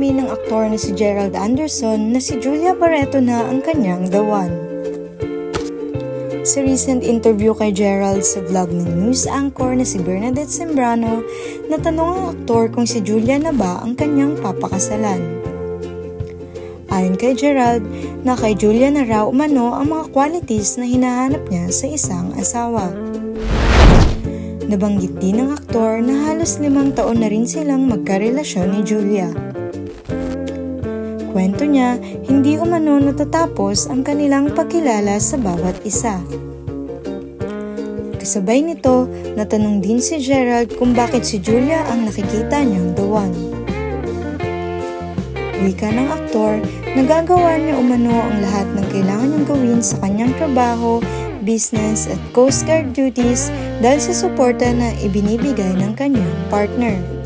inamin ng aktor na si Gerald Anderson na si Julia Barreto na ang kanyang the one. Sa recent interview kay Gerald sa vlog ng news anchor na si Bernadette Sembrano, natanong ang aktor kung si Julia na ba ang kanyang papakasalan. Ayon kay Gerald, na kay Julia na raw umano ang mga qualities na hinahanap niya sa isang asawa. Nabanggit din ng aktor na halos limang taon na rin silang magkarelasyon ni Julia. Kwento niya, hindi umano natatapos ang kanilang pagkilala sa bawat isa. Kasabay nito, natanong din si Gerald kung bakit si Julia ang nakikita niyang the one. Wika ng aktor, nagagawa niya umano ang lahat ng kailangan niyang gawin sa kanyang trabaho, business at Coast Guard duties dahil sa suporta na ibinibigay ng kanyang partner.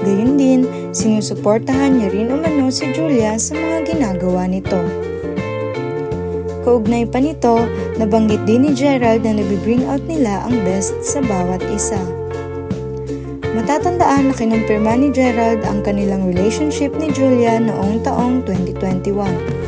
Gayun din, sinusuportahan niya rin umano si Julia sa mga ginagawa nito. Kaugnay pa nito, nabanggit din ni Gerald na nabibring out nila ang best sa bawat isa. Matatandaan na kinumpirma ni Gerald ang kanilang relationship ni Julia noong taong 2021.